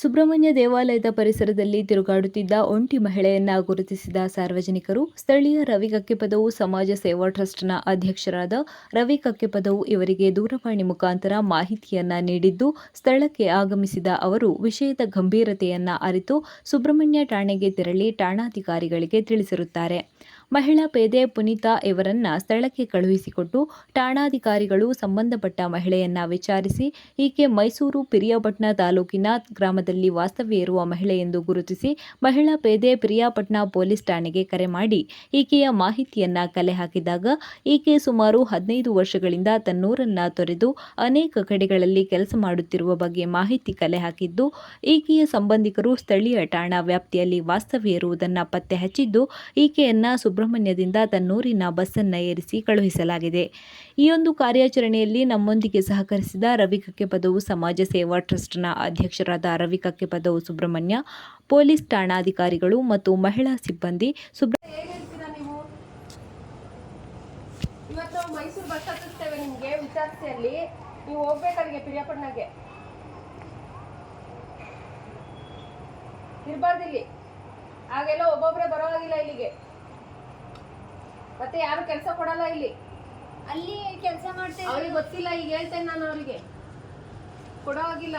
ಸುಬ್ರಹ್ಮಣ್ಯ ದೇವಾಲಯದ ಪರಿಸರದಲ್ಲಿ ತಿರುಗಾಡುತ್ತಿದ್ದ ಒಂಟಿ ಮಹಿಳೆಯನ್ನ ಗುರುತಿಸಿದ ಸಾರ್ವಜನಿಕರು, ಸ್ಥಳೀಯ ರವಿ ಕಕ್ಕೆಪದವು ಸಮಾಜ ಸೇವಾ ಟ್ರಸ್ಟ್ನ ಅಧ್ಯಕ್ಷರಾದ ರವಿ ಕಕ್ಕೆಪದವು ಇವರಿಗೆ ದೂರವಾಣಿ ಮುಖಾಂತರ ಮಾಹಿತಿಯನ್ನ ನೀಡಿದ್ದು, ಸ್ಥಳಕ್ಕೆ ಆಗಮಿಸಿದ ಅವರು ವಿಷಯದ ಗಂಭೀರತೆಯನ್ನ ಅರಿತು ಸುಬ್ರಹ್ಮಣ್ಯ ಠಾಣೆಗೆ ತೆರಳಿ ಠಾಣಾಧಿಕಾರಿಗಳಿಗೆ ತಿಳಿಸಿರುತ್ತಾರೆ. ಮಹಿಳಾ ಪೇದೆ ಪುನೀತಾ ಇವರನ್ನ ಸ್ಥಳಕ್ಕೆ ಕಳುಹಿಸಿಕೊಟ್ಟು ಠಾಣಾಧಿಕಾರಿಗಳು ಸಂಬಂಧಪಟ್ಟ ಮಹಿಳೆಯನ್ನ ವಿಚಾರಿಸಿ, ಈಕೆ ಮೈಸೂರು ಪಿರಿಯಾಪಟ್ನ ತಾಲೂಕಿನ ಗ್ರಾಮದಲ್ಲಿ ವಾಸ್ತವ್ಯ ಇರುವ ಮಹಿಳೆ ಎಂದು ಗುರುತಿಸಿ ಮಹಿಳಾ ಪೇದೆ ಪಿರಿಯಾಪಟ್ನ ಪೊಲೀಸ್ ಠಾಣೆಗೆ ಕರೆ ಮಾಡಿ ಈಕೆಯ ಮಾಹಿತಿಯನ್ನ ಕಲೆ ಹಾಕಿದಾಗ, ಈಕೆ ಸುಮಾರು ಹದಿನೈದು ವರ್ಷಗಳಿಂದ ತನ್ನೂರನ್ನ ತೊರೆದು ಅನೇಕ ಕಡೆಗಳಲ್ಲಿ ಕೆಲಸ ಮಾಡುತ್ತಿರುವ ಬಗ್ಗೆ ಮಾಹಿತಿ ಕಲೆ ಹಾಕಿದ್ದು, ಈಕೆಯ ಸಂಬಂಧಿಕರು ಸ್ಥಳೀಯ ಠಾಣಾ ವ್ಯಾಪ್ತಿಯಲ್ಲಿ ವಾಸ್ತವ್ಯ ಇರುವುದನ್ನು ಪತ್ತೆ ಹಚ್ಚಿದ್ದು, ಈಕೆಯನ್ನ ಸುಬ್ರಹ್ಮಣ್ಯದಿಂದ ತನ್ನೂರಿನ ಬಸ್ಸನ್ನು ಏರಿಸಿ ಕಳುಹಿಸಲಾಗಿದೆ. ಈ ಒಂದು ಕಾರ್ಯಾಚರಣೆಯಲ್ಲಿ ನಮ್ಮೊಂದಿಗೆ ಸಹಕರಿಸಿದ ರವಿ ಕಕ್ಕೆಪದವು ಸಮಾಜ ಸೇವಾ ಟ್ರಸ್ಟ್ನ ಅಧ್ಯಕ್ಷರಾದ ರವಿ ಕಕ್ಕೆಪದವು ಸುಬ್ರಹ್ಮಣ್ಯ, ಪೊಲೀಸ್ ಠಾಣಾಧಿಕಾರಿಗಳು ಮತ್ತು ಮಹಿಳಾ ಸಿಬ್ಬಂದಿ ಸುಬ್ರ ಏನ್ ಇವತ್ತು ಮೈಸೂರು ಬಸ್ ಹತ್ತಿಸ್ತೇವೆ ನಿಮ್ಗೆ ವಿಚಾರಿಸಿ ಅಲ್ಲಿ ನೀವು ಹೋಗ್ಬೇಕಾದ್ರೆ ಪಿರಿಯಾಪಟ್ಟಣಗೆ ಇರಬಾರ್ದು ಇಲ್ಲಿ ಆಗೆಲ್ಲ ಒಬ್ಬೊಬ್ರೆ ಬರೋ ಹಾಗಿಲ್ಲ ಇಲ್ಲಿಗೆ ಮತ್ತೆ ಯಾರು ಕೆಲಸ ಕೊಡಲ್ಲ ಇಲ್ಲಿ. ಅಲ್ಲಿ ಕೆಲಸ ಮಾಡ್ತೇವೆ ಅವ್ರಿಗೆ ಗೊತ್ತಿಲ್ಲ ಈಗ ಹೇಳ್ತೇನೆ ನಾನು ಅವರಿಗೆ. ಕೊಡೋ ಆಗಿಲ್ಲ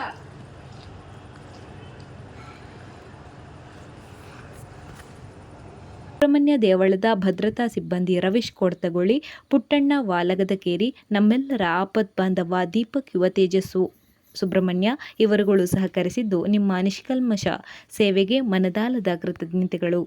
ಸುಬ್ರಹ್ಮಣ್ಯ ದೇವಳದ ಭದ್ರತಾ ಸಿಬ್ಬಂದಿ ರವೀಶ್ ಕೊಡ್ತಗೊಳ್ಳಿ ಪುಟ್ಟಣ್ಣ ವಾಲಗದಕೇರಿ ನಮ್ಮೆಲ್ಲರ ಆಪತ್ ಬಾಂಧವ ದೀಪಕ್ ಯುವ ತೇಜಸ್ಸು ಸುಬ್ರಹ್ಮಣ್ಯ ಇವರುಗಳು ಸಹಕರಿಸಿದ್ದು ನಿಮ್ಮ ನಿಷ್ಕಲ್ಮಶ ಸೇವೆಗೆ ಮನದಾಲದ ಕೃತಜ್ಞತೆಗಳು.